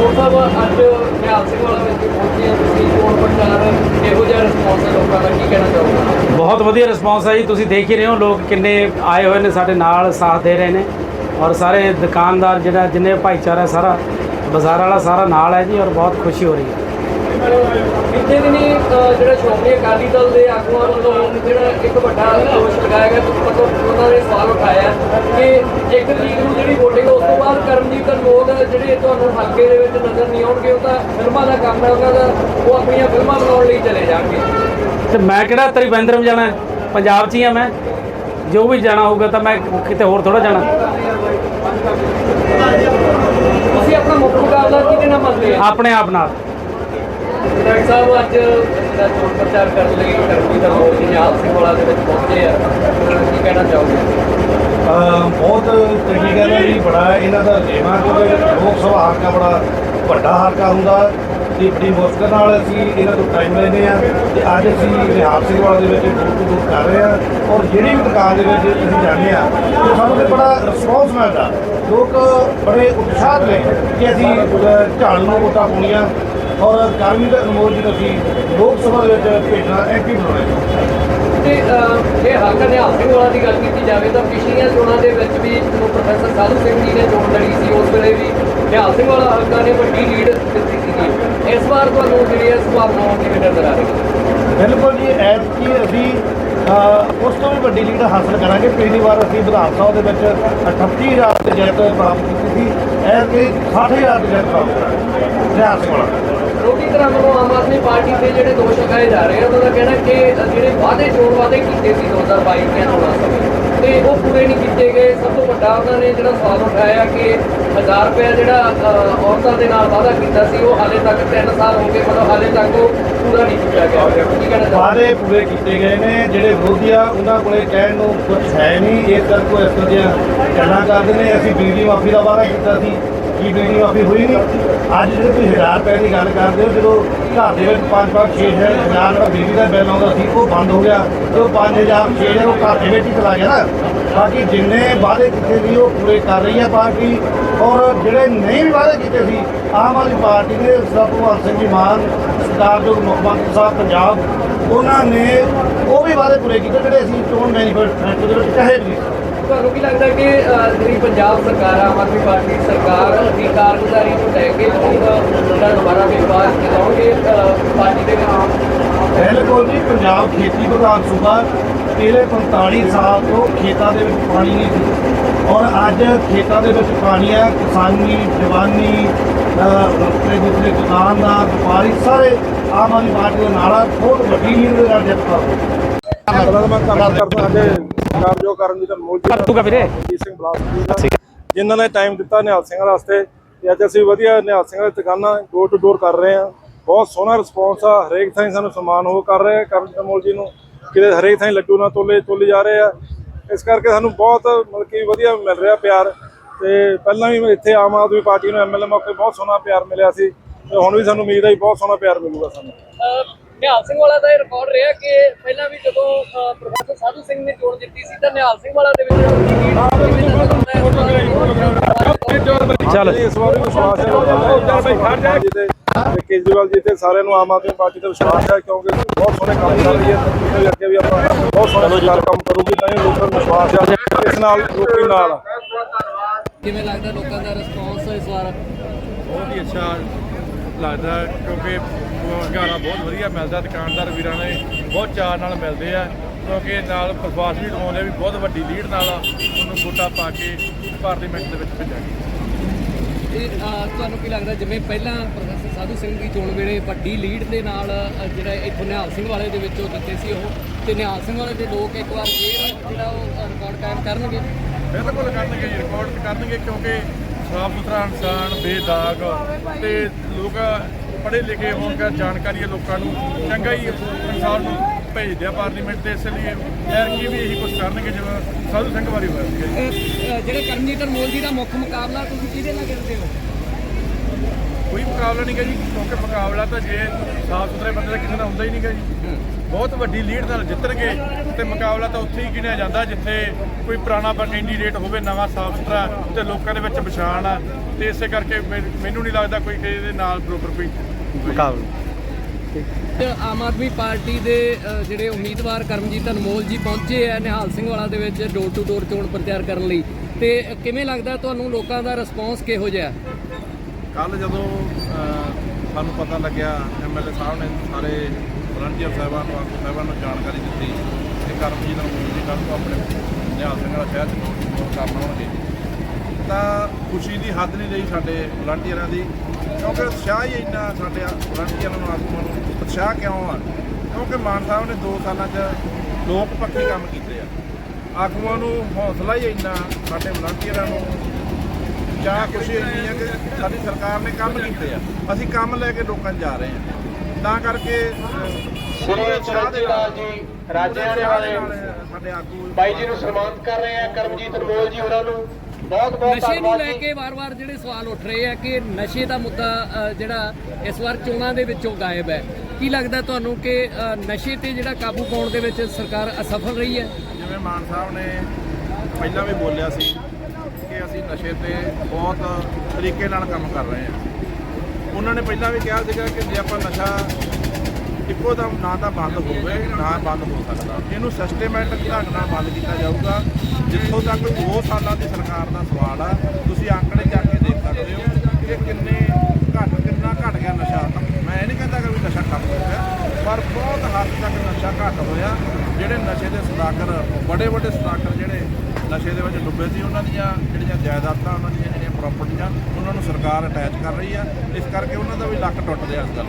ਹੋਰ ਸਾਹਿਬ ਅੱਜ ਨਿਹਾਲ ਸਿੰਘ ਵਾਲਾ ਵਿੱਚ ਪਹੁੰਚੇ ਆ। ਤੁਸੀਂ ਚੋਣ ਪ੍ਰਚਾਰ, ਇਹੋ ਜਿਹਾ ਰਿਸਪੌਂਸ ਹੈ ਲੋਕਾਂ ਦਾ, ਕੀ ਕਹਿਣਾ ਚਾਹੋਗੇ? ਬਹੁਤ ਵਧੀਆ ਰਿਸਪੌਂਸ ਹੈ ਜੀ। ਤੁਸੀਂ ਦੇਖ ਹੀ ਰਹੇ ਹੋ, ਲੋਕ ਕਿੰਨੇ ਆਏ ਹੋਏ ਨੇ, ਸਾਡੇ ਨਾਲ ਸਾਥ ਦੇ ਰਹੇ ਨੇ। ਔਰ ਸਾਰੇ ਦੁਕਾਨਦਾਰ ਜਿਹੜਾ, ਜਿੰਨੇ ਭਾਈਚਾਰਾ ਸਾਰਾ, ਬਾਜ਼ਾਰ ਵਾਲਾ ਸਾਰਾ ਨਾਲ ਹੈ ਜੀ, ਔਰ ਬਹੁਤ ਖੁਸ਼ੀ ਹੋ ਰਹੀ ਹੈ। ਦਿਨੀ ਜਿਹੜਾ ਸ਼੍ਰੋਮਣੀ ਅਕਾਲੀ ਦਲ ਦੇ ਆਗੂਆਂ ਵੱਲੋਂ ਜਿਹੜਾ ਇੱਕ ਵੱਡਾ ਦੋਸ਼ ਲਗਾਇਆ ਗਿਆ ਤੁਸੀਂ ਮਤਲਬ ਉਹਨਾਂ ਨੇ ਸਵਾਲ ਉਠਾਇਆ ਕਿ ਇੱਕ ਤਰੀਕ ਨੂੰ ਜਿਹੜੀ VOTING ਉਸ ਤੋਂ ਬਾਅਦ ਕਰਮਜੀਤ ਅਨਮੋਲ ਜਿਹੜੇ ਤੁਹਾਨੂੰ ਹਲਕੇ ਦੇ ਵਿੱਚ ਨਜ਼ਰ ਨਹੀਂ ਆਉਣਗੇ ਉਹ ਤਾਂ ਫਿਲਮਾਂ ਦਾ ਕੰਮ ਹੈ ਉਹਨਾਂ ਦਾ ਉਹ ਆਪਣੀਆਂ ਫਿਲਮਾਂ ਬਣਾਉਣ ਲਈ ਚਲੇ ਜਾਣਗੇ। ਤੇ ਮੈਂ ਕਿਹੜਾ ਤ੍ਰਿਵੰਦਰਮ ਜਾਣਾ? ਪੰਜਾਬ 'ਚ ਹੀ ਆ ਮੈਂ। ਜੋ ਵੀ ਜਾਣਾ ਹੋਊਗਾ ਤਾਂ ਮੈਂ ਕਿਤੇ ਹੋਰ ਥੋੜਾ ਜਾਣਾ। ਤੁਸੀਂ ਆਪਣਾ ਮੁੱਖ ਮੁਕਾਬਲਾ ਕਿਹਦੇ ਨਾਲ ਮੰਨਦੇ ਆ ਆਪਣੇ ਆਪ ਨਾਲ। ਡਾਕਟਰ ਸਾਹਿਬ, ਅੱਜ ਜਿਹੜਾ ਚੋਣ ਪ੍ਰਚਾਰ ਕਰਨ ਲਈ ਕਰਮਜੀਤ ਅਨਮੋਲ ਜੀ ਨਿਹਾਲ ਸਿੰਘ ਵਾਲਾ ਦੇ ਵਿੱਚ ਪਹੁੰਚੇ ਆ ਕੀ ਕਹਿਣਾ ਚਾਹੋਗੇ? ਬਹੁਤ ਚੰਗੀ ਗੱਲ ਹੈ ਬੜਾ ਇਹਨਾਂ ਦਾ ਜੇਵਾ ਕਿਉਂਕਿ ਲੋਕ ਸਭਾ ਹਲਕਾ ਬੜਾ ਵੱਡਾ ਹਲਕਾ ਹੁੰਦਾ। ਤੇ ਬੜੀ ਮੁਸ਼ਕਲ ਨਾਲ ਅਸੀਂ ਇਹਨਾਂ ਤੋਂ ਟਾਈਮ ਲੈਂਦੇ ਆ ਤੇ ਅੱਜ ਅਸੀਂ ਨਿਹਾਲ ਸਿੰਘ ਵਾਲਾ ਦੇ ਵਿੱਚ ਡੋਰ ਟੂ ਕਰ ਰਹੇ ਆ ਔਰ ਜਿਹੜੀ ਵੀ ਦੁਕਾਨ ਦੇ ਵਿੱਚ ਅਸੀਂ ਜਾਂਦੇ ਆ ਉਹ ਸਾਨੂੰ ਤੇ ਬੜਾ ਰਿਸਪੌਂਸ ਮਿਲਦਾ। ਲੋਕ ਬੜੇ ਉਤਸ਼ਾਹ ਨੇ ਕਿ ਅਸੀਂ ਝਾੜ ਨੂੰ ਵੋਟਾਂ ਪਾਉਣੀਆਂ ਔਰ ਗਰਮੀ ਦੇ ਅਨਮੋਲ ਜੀ ਅਸੀਂ ਲੋਕ ਸਭਾ ਦੇ ਵਿੱਚ ਭੇਜਣਾ ਐਕਟਿਵ ਬਣਾਉਣਾ ਤੇ ਅਹ, ਜੇ ਹਲਕਾ ਨਿਹਾਲ ਵਾਲਾ ਦੀ ਗੱਲ ਕੀਤੀ ਜਾਵੇ ਤਾਂ ਪਿਛਲੀਆਂ ਚੋਣਾਂ ਦੇ ਵਿੱਚ ਵੀ ਜਦੋਂ ਪ੍ਰੋਫੈਸਰ ਸਾਧੂ ਸਿੰਘ ਜੀ ਨੇ ਚੋਣ ਲੜੀ ਸੀ ਉਸ ਵੇਲੇ ਵੀ ਨਿਹਾਲ ਸਿੰਘ ਵਾਲਾ ਹਲਕਾ ਨੇ ਵੱਡੀ ਲੀਡ ਦਿੱਤੀ ਸੀਗੀ। ਇਸ ਵਾਰ ਤੁਹਾਨੂੰ ਜਿਹੜੀ ਹੈ ਸੰਭਾਵਨਾਵਾਂ ਕਿਵੇਂ ਨਜ਼ਰ ਆ ਰਹੀਆਂ ਬਿਲਕੁਲ ਜੀ ਐਤਕੀ ਅਸੀਂ ਅਹ, ਉਸ ਤੋਂ ਵੀ ਵੱਡੀ ਲੀਡ ਹਾਸਲ ਕਰਾਂਗੇ। ਪਿਛਲੀ ਵਾਰ ਅਸੀਂ ਵਿਧਾਨ ਸਭਾ ਦੇ ਵਿੱਚ 38000 ਤੇ ਜਿੱਤ ਪ੍ਰਾਪਤ ਕੀਤੀ ਸੀ। ਐਤਕੀ 60000 ਤੇ ਜਿੱਤ ਪ੍ਰਾਪਤ ਕਰਾਂਗੇ ਰਿਆਸ ਵਾਲਾ। ਲੋਕੀ ਤਰ੍ਹਾਂ ਵੱਲੋਂ ਆਮ ਆਦਮੀ ਪਾਰਟੀ ਤੇ ਜਿਹੜੇ ਦੋਸ਼ ਲਗਾਏ ਜਾ ਰਹੇ ਆ ਉਹਨਾਂ ਦਾ ਕਹਿਣਾ ਕਿ ਜਿਹੜੇ ਵਾਅਦੇ ਚੋਣ ਵਾਅਦੇ ਕੀਤੇ ਸੀ 2022 ਦੀਆਂ ਚੋਣਾਂ ਸਮੇਂ। ਤੇ ਉਹ ਪੂਰੇ ਨਹੀਂ ਕੀਤੇ ਗਏ। ਸਭ ਤੋਂ ਵੱਡਾ ਉਹਨਾਂ ਨੇ ਜਿਹੜਾ ਸਵਾਲ ਉਠਾਇਆ ਕਿ 1000 ਰੁਪਏ ਜਿਹੜਾ ਔਰਤਾਂ ਦੇ ਨਾਲ ਵਾਅਦਾ ਕੀਤਾ ਸੀ, ਉਹ ਹਾਲੇ ਤੱਕ 3 ਸਾਲ ਹੋ ਗਏ ਪਰ ਹਾਲੇ ਤੱਕ ਉਹ ਪੂਰਾ ਨਹੀਂ ਕੀਤਾ ਗਿਆ। ਕੀ ਕਹਿਣਾ ਚਾਹੁੰਦੇ ਪੂਰੇ ਕੀਤੇ ਗਏ ਨੇ, ਜਿਹੜੇ ਵਿਰੋਧੀ ਆ, ਉਹਨਾਂ ਕੋਲੇ ਕਹਿਣ ਨੂੰ ਕੁਝ ਹੈ ਨਹੀਂ। ਇਸ ਕਰਕੇ ਉਹ ਇਸ ਤਰ੍ਹਾਂ ਦੀਆਂ ਗੱਲਾਂ ਕਰਦੇ ਨੇ। ਅਸੀਂ ਬਿਜਲੀ ਮਾਫੀ ਦਾ ਵਾਅਦਾ ਕੀਤਾ ਸੀ। ਕੀ ਬਿਜਲੀ ਮਾਫੀ ਹੋਈ ਨਹੀਂ। ਅੱਜ ਜਿਹੜੇ ਤੁਸੀਂ ਹਜ਼ਾਰ ਰੁਪਏ ਦੀ ਗੱਲ ਕਰਦੇ ਹੋ, ਜਦੋਂ ਘਰ ਦੇ ਵਿੱਚ 5 5 6 ਹਜ਼ਾਰ ਜਿਹੜਾ ਬਿਜਲੀ ਦਾ ਬਿੱਲ ਆਉਂਦਾ ਸੀ, ਉਹ ਬੰਦ ਹੋ ਗਿਆ। ਤੇ ਉਹ 5000 6000 ਉਹ ਘਰ ਦੇ ਵਿੱਚ ਹੀ ਚਲਾ ਗਿਆ ਨਾ। ਬਾਕੀ ਜਿੰਨੇ ਵਾਅਦੇ ਕੀਤੇ ਸੀ, ਉਹ ਪੂਰੇ ਕਰ ਰਹੀ ਹੈ ਪਾਰਟੀ। ਔਰ ਜਿਹੜੇ ਨਹੀਂ ਵੀ ਵਾਅਦੇ ਕੀਤੇ ਸੀ, ਆਮ ਆਦਮੀ ਪਾਰਟੀ ਨੇ ਸਰਦਾਰ ਭਗਵੰਤ ਸਿੰਘ ਜੀ ਮਾਨ ਸਰਦਾਰਯੋਗ ਮੁੱਖ ਮੰਤਰੀ ਸਾਹਿਬ ਪੰਜਾਬ, ਉਹਨਾਂ ਨੇ ਉਹ ਵੀ ਵਾਅਦੇ ਪੂਰੇ ਕੀਤੇ ਜਿਹੜੇ ਅਸੀਂ ਚੋਣ ਮੈਨੀਫੈਸਟੋ ਦੇ ਵਿੱਚ ਕਹੇ ਵੀ ਤੁਹਾਨੂੰ ਕੀ ਲੱਗਦਾ ਕਿ ਜਿਹੜੀ ਪੰਜਾਬ ਸਰਕਾਰ ਆ, ਆਮ ਆਦਮੀ ਪਾਰਟੀ ਸਰਕਾਰ ਦੀ ਕਾਰਗੁਜ਼ਾਰੀ ਨੂੰ ਲੈ ਕੇ ਜਿਹੜਾ ਦੁਬਾਰਾ ਵਿਸ਼ਵਾਸ ਦਿਲਾਉਣਗੇ ਅ, ਪਾਰਟੀ ਦੇ ਵਿੱਚ? ਬਿਲਕੁਲ ਜੀ ਪੰਜਾਬ ਖੇਤੀ ਪ੍ਰਧਾਨ ਸੂਬਾ ਪਿਛਲੇ 45 ਸਾਲ ਤੋਂ ਖੇਤਾਂ ਦੇ ਵਿੱਚ ਪਾਣੀ ਨਹੀਂ ਸੀ। ਔਰ ਅੱਜ ਖੇਤਾਂ ਦੇ ਵਿੱਚ ਪਾਣੀ ਆ ਕਿਸਾਨੀ ਜਵਾਨੀ ਤੇ ਦੂਸਰੇ ਦੁਕਾਨਦਾਰ ਵਪਾਰੀ ਸਾਰੇ ਆਮ ਆਦਮੀ ਪਾਰਟੀ ਦੇ ਨਾਲ ਆ ਬਹੁਤ ਵੱਡੀ ਲੀਡ ਦੇ ਨਾਲ ਜਿੱਤ ਪ੍ਰਾਪਤ ਪਹਿਲਾਂ ਤਾਂ ਮੈਂ ਧੰਨਵਾਦ। ਕਰਦਾ ਸਾਡੇ ਕਾਰਜੋ ਕਰਮਜੀਤ ਅਨਮੋਲ ਜੀ ਕਰ ਦੂਗਾ ਵੀਰੇ। ਜੀਤ ਸਿੰਘ ਬਲਾਸ ਜੀ ਦਾ। ਜਿਨ੍ਹਾਂ ਨੇ ਟਾਈਮ ਦਿੱਤਾ ਨਿਹਾਲ ਸਿੰਘ ਵਾਸਤੇ। ਤੇ ਅੱਜ ਅਸੀਂ ਵਧੀਆ ਨਿਹਾਲ ਸਿੰਘ ਦੀ ਦੁਕਾਨਾਂ ਡੋਰ ਟੂ ਡੋਰ ਕਰ ਰਹੇ ਹਾਂ। ਬਹੁਤ ਸੋਹਣਾ ਰਿਸਪੌਂਸ ਆ। ਹਰੇਕ ਥਾਂ ਸਾਨੂੰ ਸਨਮਾਨ ਹੋ ਕਰ ਰਹੇ ਆ ਕਰਮਜੀਤ ਅਨਮੋਲ ਜੀ ਨੂੰ। ਕਿਤੇ ਹਰੇਕ ਥਾਂ ਲੱਡੂ ਨਾਲ ਤੋਲੇ ਤੋਲੇ ਜਾ ਰਹੇ ਆ। ਇਸ ਕਰਕੇ ਸਾਨੂੰ ਬਹੁਤ ਮਤਲਬ ਕਿ ਵਧੀਆ ਮਿਲ ਰਿਹਾ ਪਿਆਰ। ਤੇ ਪਹਿਲਾਂ ਵੀ ਇੱਥੇ ਆਮ ਆਦਮੀ ਪਾਰਟੀ ਨੂੰ ਐਮਐਲਏ ਮੌਕੇ ਬਹੁਤ ਸੋਹਣਾ ਪਿਆਰ ਮਿਲਿਆ ਸੀ। ਤੇ ਹੁਣ ਵੀ ਸਾਨੂੰ ਉਮੀਦ ਹੈ ਬਹੁਤ ਸੋਹਣਾ ਪਿਆਰ ਮਿਲੂਗਾ ਸਾਨੂੰ। ਨਿਹਾਲ ਸਿੰਘ ਵਾਲਾ ਦਾ ਇਹ ਰਿਕਾਰਡ ਰਿਹਾ ਕਿ ਪਹਿਲਾਂ ਵੀ ਜਦੋਂ ਪ੍ਰੋਫੈਸਰ ਸਾਧੂ ਸਿੰਘ ਨੇ ਚੋਣ ਜਿੱਤੀ ਸੀ ਤਾਂ ਨਿਹਾਲ ਸਿੰਘ ਵਾਲਾ ਦੇ ਵਿੱਚ ਚੱਲ। ਇਸ ਵਾਰ ਵੀ ਵਿਸ਼ਵਾਸ ਹੈ। ਲੋਕਾਂ ਦਾ ਜੀ। ਤੇ ਤੇ ਕੇਜਰੀਵਾਲ ਜੀ ਤੇ ਸਾਰਿਆਂ ਨੂੰ ਆਮ ਆਦਮੀ ਪਾਰਟੀ ਤੇ ਵਿਸ਼ਵਾਸ ਹੈ ਕਿਉਂਕਿ ਬਹੁਤ ਸੋਹਣੇ ਕੰਮ ਕਰ ਰਹੀ ਹੈ। ਤੇ ਅੱਗੇ ਵੀ ਆਪਾਂ ਬਹੁਤ ਸੋਹਣੇ ਕੰਮ ਕਰੂਗੀ ਤਾਂ ਇਹ ਲੋਕਾਂ ਨੂੰ ਵਿਸ਼ਵਾਸ ਹੈ। ਇਸ ਨਾਲ ਲੋਕੀ ਨਾਲ ਕਿਵੇਂ ਲੱਗਦਾ ਲੋਕਾਂ ਦਾ ਰਿਸਪੌਂਸ ਇਸ ਵਾਰ? ਬਹੁਤ ਹੀ ਅੱਛਾ ਲੱਗਦਾ ਕਿਉਂਕਿ ਰੁਜ਼ਗਾਰਾਂ ਬਹੁਤ ਵਧੀਆ ਮਿਲਦਾ ਦੁਕਾਨਦਾਰ ਵੀਰਾਂ ਨੇ ਬਹੁਤ ਚਾਅ ਨਾਲ ਮਿਲਦੇ ਆ ਕਿਉਂਕਿ ਨਾਲ ਪ੍ਰਵਾਸ ਵੀ ਦਿਵਾਉਂਦੇ ਵੀ ਬਹੁਤ ਵੱਡੀ ਲੀਡ ਨਾਲ ਉਹਨੂੰ ਵੋਟਾਂ ਪਾ ਕੇ ਪਾਰਲੀਮੈਂਟ ਦੇ ਵਿੱਚ ਭੇਜਾਂਗੇ। ਇਹ ਤੁਹਾਨੂੰ ਕੀ ਲੱਗਦਾ ਜਿਵੇਂ ਪਹਿਲਾਂ ਪ੍ਰੋਫੈਸਰ ਸਾਧੂ ਸਿੰਘ ਦੀ ਚੋਣ ਵੇਲੇ ਵੱਡੀ ਲੀਡ ਦੇ ਨਾਲ ਜਿਹੜਾ ਇੱਥੋਂ ਨਿਹਾਲ ਸਿੰਘ ਵਾਲੇ ਦੇ ਵਿੱਚੋਂ ਦਿੱਤੇ ਸੀ ਉਹ ਤੇ ਨਿਹਾਲ ਸਿੰਘ ਵਾਲੇ ਦੇ ਲੋਕ ਇੱਕ ਵਾਰ ਫੇਰ ਜਿਹੜਾ ਉਹ ਰਿਕਾਰਡ ਕਾਇਮ ਕਰਨਗੇ? ਬਿਲਕੁਲ ਕਰਨਗੇ ਜੀ ਰਿਕਾਰਡ ਕਰਨਗੇ ਕਿਉਂਕਿ ਸਾਫ਼ ਸੁਥਰਾ ਇਨਸਾਨ ਬੇਦਾਗ ਤੇ ਲੋਕ ਪੜ੍ਹੇ ਲਿਖੇ ਹੋਣ ਦਾ ਜਾਣਕਾਰੀ ਹੈ ਲੋਕਾਂ ਨੂੰ ਚੰਗਾ ਹੀ ਇਨਸਾਨ ਨੂੰ ਭੇਜਦੇ ਆ ਪਾਰਲੀਮੈਂਟ ਤੇ ਇਸ ਲਈ ਯਾਰ ਕੀ ਵੀ ਇਹੀ ਕੁਝ ਕਰਨਗੇ ਜਿਵੇਂ ਸਾਧੂ ਸਿੰਘ ਵਾਰੀ ਹੋਇਆ ਅਹ, ਜਿਹੜੇ ਕਰਮਜੀਤ ਅਨਮੋਲ ਜੀ ਦਾ ਮੁੱਖ ਮੁਕਾਬਲਾ ਤੁਸੀਂ ਕਿਹਦੇ ਨਾਲ ਕਰਦੇ ਹੋ? ਕੋਈ ਮੁਕਾਬਲਾ ਨਹੀਂ ਗਾ ਜੀ ਕਿਉਂਕਿ ਮੁਕਾਬਲਾ ਤਾਂ ਜੇ ਸਾਫ਼ ਸੁਥਰੇ ਬੰਦੇ ਦਾ ਕਿਸੇ ਦਾ ਹੁੰਦਾ ਹੀ ਨਹੀਂ ਗਾ ਜੀ। ਬਹੁਤ ਵੱਡੀ ਲੀਡ ਨਾਲ ਜਿੱਤਣਗੇ ਤੇ ਮੁਕਾਬਲਾ ਤਾਂ ਉੱਥੇ ਹੀ ਗਿਣਿਆ ਜਾਂਦਾ ਜਿੱਥੇ ਕੋਈ ਪੁਰਾਣਾ ਕੈਂਡੀਡੇਟ ਹੋਵੇ ਨਵਾਂ ਸਾਫ਼ ਸੁਥਰਾ ਤੇ ਲੋਕਾਂ ਦੇ ਵਿੱਚ ਪਛਾਣ ਆ। ਤੇ ਇਸੇ ਕਰਕੇ ਮੈਨ- ਨਹੀਂ ਲੱਗਦਾ ਕੋਈ ਕਿਸੇ ਦੇ ਨਾਲ ਬਰੋਬਰ ਕੋਈ ਤੇ ਆਮ ਆਦਮੀ ਪਾਰਟੀ ਦੇ ਜਿਹੜੇ ਉਮੀਦਵਾਰ ਕਰਮਜੀਤ ਅਨਮੋਲ ਜੀ ਪਹੁੰਚੇ ਆ ਨਿਹਾਲ ਸਿੰਘ ਵਾਲਾ ਦੇ ਵਿੱਚ ਡੋਰ ਟੂ ਡੋਰ ਚੋਣ ਪ੍ਰਚਾਰ ਕਰਨ ਲਈ। ਤੇ ਕਿਵੇਂ ਲੱਗਦਾ ਤੁਹਾਨੂੰ ਲੋਕਾਂ ਦਾ ਰਿਸਪੌਂਸ ਕਿਹੋ ਜਿਹਾ? ਕੱਲ ਜਦੋਂ ਸਾਨੂੰ ਪਤਾ ਲੱਗਿਆ ਐਮਐਲਏ ਸਾਹਿਬ ਨੇ ਸਾਰੇ ਵਲੰਟੀਅਰ ਸਾਹਿਬਾਨ ਨੂੰ ਆਗੂ ਸਾਹਿਬਾਨ ਨੂੰ ਜਾਣਕਾਰੀ ਦਿੱਤੀ ਕਿ ਕਰਮਜੀਤ ਨੂੰ ਜੀ ਕੱਲ੍ਹ ਤੋਂ ਆਪਣੇ ਨਿਹਾਲ ਸਿੰਘ ਵਾਲਾ ਸ਼ਹਿਰ ਚ ਕਰਨ ਆਉਣਗੇ ਤਾਂ ਖੁਸ਼ੀ ਦੀ ਹੱਦ ਨਹੀਂ ਰਹੀ ਸਾਡੇ ਵਲੰਟੀਅਰਾਂ ਦੀ, ਕਿਉਂਕਿ ਉਤਸ਼ਾਹ ਹੀ ਇੰਨਾ ਸਾਡੇ ਵਲੰਟੀਅਰਾਂ ਨੂੰ, ਆਗੂਆਂ ਨੂੰ, ਉਤਸ਼ਾਹ ਕਿਉਂ ਆ? ਕਿਉਂਕਿ ਮਾਨ ਸਾਹਿਬ ਨੇ 2 ਸਾਲਾਂ 'ਚ ਲੋਕ ਪੱਖੀ ਕੰਮ ਕੀਤੇ ਆ। ਆਗੂਆਂ ਨੂੰ ਹੌਸਲਾ ਹੀ ਇੰਨਾ ਸਾਡੇ ਵਲੰਟੀਅਰਾਂ ਨੂੰ, ਚਾਹ ਖੁਸ਼ੀ ਇੰਨੀ ਹੈ ਕਿ ਸਾਡੀ ਸਰਕਾਰ ਨੇ ਕੰਮ ਕੀਤੇ ਆ। ਅਸੀਂ ਕੰਮ ਲੈ ਕੇ ਲੋਕਾਂ 'ਚ ਜਾ ਰਹੇ ਹਾਂ ਤਾਂ ਕਰਕੇ ਪੂਰੇ ਉਤਸ਼ਾਹ ਦੇ ਨਾਲ ਜੀ ਰਾਜਿਆਣੇ ਵਾਲੇ। ਸਾਡੇ ਆਗੂ ਬਾਈ ਜੀ ਨੂੰ ਸਨਮਾਨਿਤ ਕਰ ਰਹੇ ਆ ਕਰਮਜੀਤ ਅਨਮੋਲ ਜੀ ਉਹਨਾਂ ਨੂੰ। ਬਹੁਤ ਬਹੁਤ ਨਸ਼ੇ ਨੂੰ ਲੈ ਕੇ ਵਾਰ-ਵਾਰ ਜਿਹੜੇ ਸਵਾਲ ਉੱਠ ਰਹੇ ਆ ਕਿ ਨਸ਼ੇ ਦਾ ਮੁੱਦਾ ਜਿਹੜਾ ਇਸ ਵਾਰ ਚੋਣਾਂ ਦੇ ਵਿੱਚੋਂ ਗਾਇਬ ਹੈ ਕੀ ਲੱਗਦਾ ਤੁਹਾਨੂੰ ਕਿ ਨਸ਼ੇ ਤੇ ਜਿਹੜਾ ਕਾਬੂ ਪਾਉਣ ਦੇ ਵਿੱਚ ਸਰਕਾਰ ਅਸਫਲ ਰਹੀ ਹੈ? ਜਿਵੇਂ ਮਾਨ ਸਾਹਿਬ ਨੇ ਪਹਿਲਾਂ ਵੀ ਬੋਲਿਆ ਸੀ ਕਿ ਅਸੀਂ ਨਸ਼ੇ ਤੇ ਬਹੁਤ ਤਰੀਕੇ ਨਾਲ ਕੰਮ ਕਰ ਰਹੇ ਹਾਂ। ਉਹਨਾਂ ਨੇ ਪਹਿਲਾਂ ਵੀ ਕਿਹਾ ਸੀਗਾ ਕਿ ਜੇ ਆਪਾਂ ਨਸ਼ਾ ਇੱਕੋ ਦਮ ਨਾ ਤਾਂ ਬੰਦ ਹੋਵੇ, ਨਾ ਬੰਦ ਹੋ ਸਕਦਾ। ਇਹਨੂੰ ਸਿਸਟੇਮੈਟਿਕ ਢੰਗ ਨਾਲ ਬੰਦ ਕੀਤਾ ਜਾਊਗਾ। ਜਿੱਥੋਂ ਤੱਕ 2 ਸਾਲਾਂ ਦੀ ਸਰਕਾਰ ਦਾ ਸਵਾਲ ਆ, ਤੁਸੀਂ ਆંકੜੇ ਜਾ ਕੇ ਦੇਖ ਸਕਦੇ ਹੋ ਕਿ ਕਿੰਨੇ ਘੱਟ, ਕਿੰਨਾ ਘਟ ਗਿਆ ਨਸ਼ਾ ਮੈਂ ਇਹ ਨਹੀਂ ਕਹਿੰਦਾ ਕਿ ਵੀ ਨਸ਼ਾ ਖਤਮ ਹੋ ਗਿਆ ਪਰ ਬਹੁਤ ਹੱਦ ਤੱਕ ਨਸ਼ਾ ਘੱਟ ਹੋਇਆ, ਜਿਹੜੇ ਨਸ਼ੇ ਦੇ ਸਦਾਕਰ ਬੜੇ ਵੱਡੇ ਸਦਾਕਰ ਜਿਹੜੇ ਨਸ਼ੇ ਦੇ ਵਿੱਚ ਡੁੱਬੇ ਸੀ, ਉਹਨਾਂ ਦੀਆਂ ਜਿਹੜੀਆਂ ਜਾਇਦਾਦਾਂ, ਉਹਨਾਂ ਦੀਆਂ ਜਿਹੜੀਆਂ ਪ੍ਰਾਪਰਟੀਆਂ ਉਹਨਾਂ ਨੂੰ ਸਰਕਾਰ ਅਟੈਚ ਕਰ ਰਹੀ ਆ। ਇਸ ਕਰਕੇ ਉਹਨਾਂ ਦਾ ਵੀ ਲੱਕ ਟੁੱਟ ਰਿਹਾ ਇਸ ਗੱਲ